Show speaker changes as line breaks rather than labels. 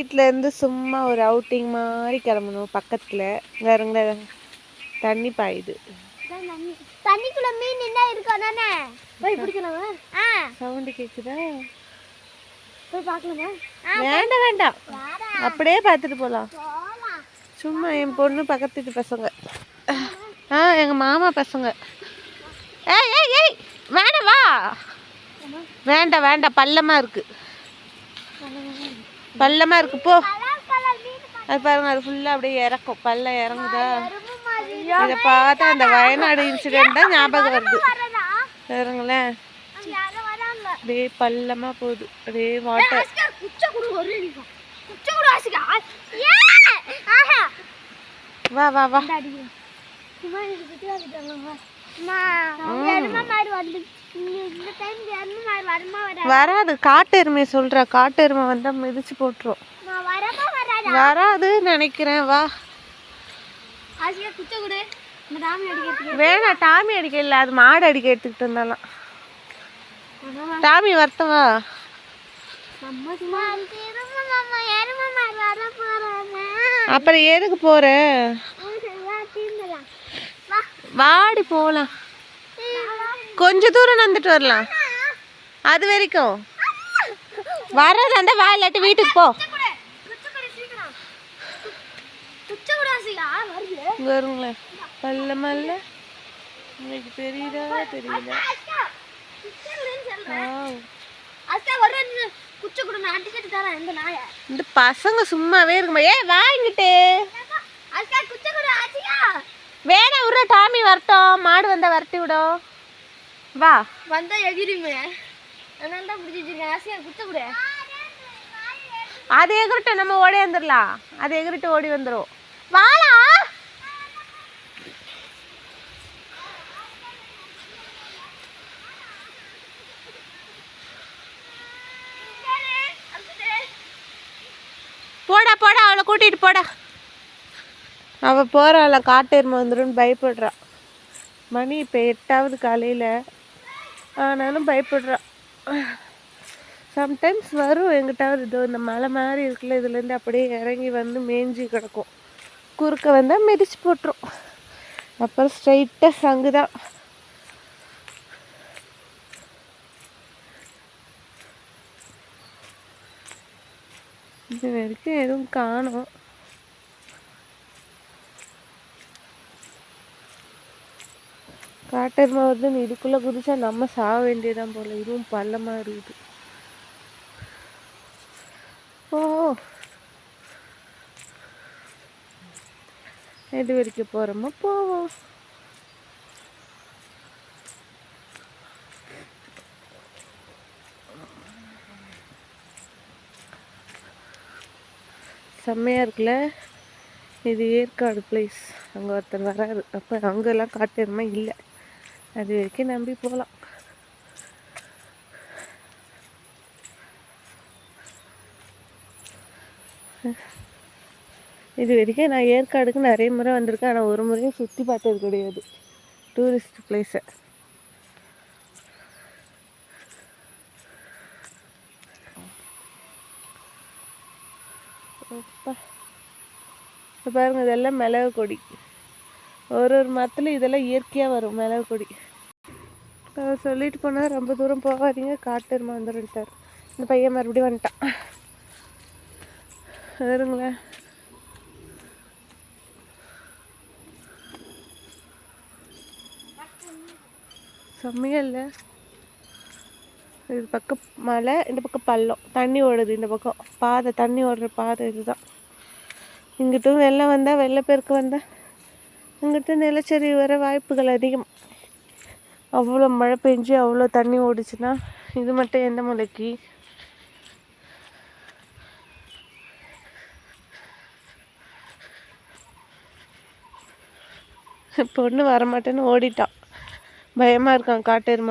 வீட்டிலேருந்து சும்மா ஒரு அவுட்டிங் மாதிரி கிளம்பணும். பக்கத்தில். வேறுங்க தண்ணி பாயுது.
தண்ணிக்குள்ள மீன் என்ன இருக்கும் தானே? போய் பிடிக்கலாமா? ஆ.
சவுண்டு கேட்குதா
போய் பார்க்கலாமா?
வேண்டாம் வேண்டாம். அப்படியே பார்த்துட்டு போகலாம்
போலாம்.
சும்மா என் பொண்ணு பக்கத்து வீட்டு பசங்க. ஆ எங்கள் மாமா பசங்க. ஏய் ஏய் ஏய் வேண்டாம் வா. வேண்டாம் வேண்டாம். பள்ளமாக இருக்கு. பள்ளமாக இருக்கு போ. அது பாருங்க அது ஃபுல்லாக அப்படியே இறக்கும். பள்ளம் இறங்குதா? இதை பார்த்தா அந்த வயநாடு இன்சிடென்ட் தான் ஞாபகம் வருது. பாருங்களேன். அப்படியே பள்ளமாக போகுது. அப்படியே வாட்டர் வா வா வா.
இது குட்டி எருமை வந்து வராது?
வராது. காட்டு எருமை வந்தால் மிதிச்சு போட்டுரும்.
வராதா?
நினைக்கிறேன். வா. வேணாம். டாமி அடிக்க இல்லை. அது மாடு அடிக்க எடுத்துக்கிட்டு இருந்தாலாம். டாமி வரத்தவா அப்புறம் எதுக்கு போற? வாடி போகலாம் கொஞ்ச தூரம் வந்துட்டு வரலாம். அது வரைக்கும். வர்றதா இருந்தா வா இல்லாட்டி வீட்டுக்கு போ. வருங்களேன். பல்ல மல்ல. உங்களுக்கு தெரியுதா? தெரியல. இந்த பசங்க சும்மாவே இருக்குமா? ஏ வாங்கிட்டு வேணாம் விட்ற டாமி வரட்டும். மாடு வந்தா வரட்டி விடும். வா.
வந்தா எகிரிமே. அதனால தான் பிடிச்சி வச்சிருக்கேன் ஆசையா குச்ச கூட.
அது எகிரிட்டு நம்ம ஓடி வந்துடலாம் அது எகிரிட்டு ஓடி வந்துடும் வாடா. போடா போடா அவளை கூட்டிட்டு போடா. அவ போறாள காட்டெருமை வந்துடும் பயப்படுறா. மணி இப்போ எட்டாவது காலையில் ஆனாலும் பயப்படுறான் சம்டைம்ஸ் வரும் எங்கிட்டாவது இதோ இந்த மலை மாதிரி இருக்குல்ல இதுலேருந்து அப்படியே இறங்கி வந்து மேஞ்சி கிடக்கும். குறுக்க வந்தால் மிதிச்சு போட்டுரும். அப்புறம் ஸ்ட்ரைட்டாக சங்கு தான் இது வரைக்கும் எதுவும் காணோம். காட்டெருமை வருதுன்னு இதுக்குள்ளே குதிச்சா நம்ம சாக வேண்டியதான் போல. இதுவும் பள்ளமாக இருக்குது. ஓ. எது வரைக்கும் போகிறோமோ போவோம். செம்மையாக இருக்குல்ல? இது ஏற்காடு பிளேஸ் அங்கே ஒருத்தர் வராரு. அப்போ அங்கெல்லாம் காட்டெருமை இல்லை. அது வரைக்கும் நம்பி போகலாம் இது வரைக்கும் நான் ஏற்காடுக்கு நிறைய முறை வந்திருக்கேன். ஆனால் ஒரு முறையும் சுற்றி பார்த்தது கிடையாது. டூரிஸ்ட் பிளேஸை அப்பா. பாருங்க இதெல்லாம் மிளகு கொடி ஒரு ஒரு மரத்துல இதெல்லாம் இயற்கையாக வரும் மிளகு கொடி அவர் சொல்லிட்டு போனால் ரொம்ப தூரம் போகாதீங்க. காட்டெருமா வந்துருன்ட்டார் இந்த பையன் மறுபடியும் வந்துட்டான். வருங்களேன். செம்மையா இல்லை? இது பக்கம் மலை இந்த பக்கம் பள்ளம். தண்ணி ஓடுது இந்த பக்கம். பாதை தண்ணி ஓடுற பாதை இதுதான். இங்கிட்டும் வெள்ளம் வந்தால் வெள்ளப்பெருக்கு வந்தால் அங்கிட்ட நிலச்சரிவு வர வாய்ப்புகள் அதிகம். அவ்வளோ மழை பெஞ்சு அவ்வளோ தண்ணி ஓடிச்சுன்னா இது மட்டும் எந்த மூலைக்கு? பொண்ணு வரமாட்டேன்னு ஓடிட்டான். பயமாக இருக்கான் காட்டெருமா.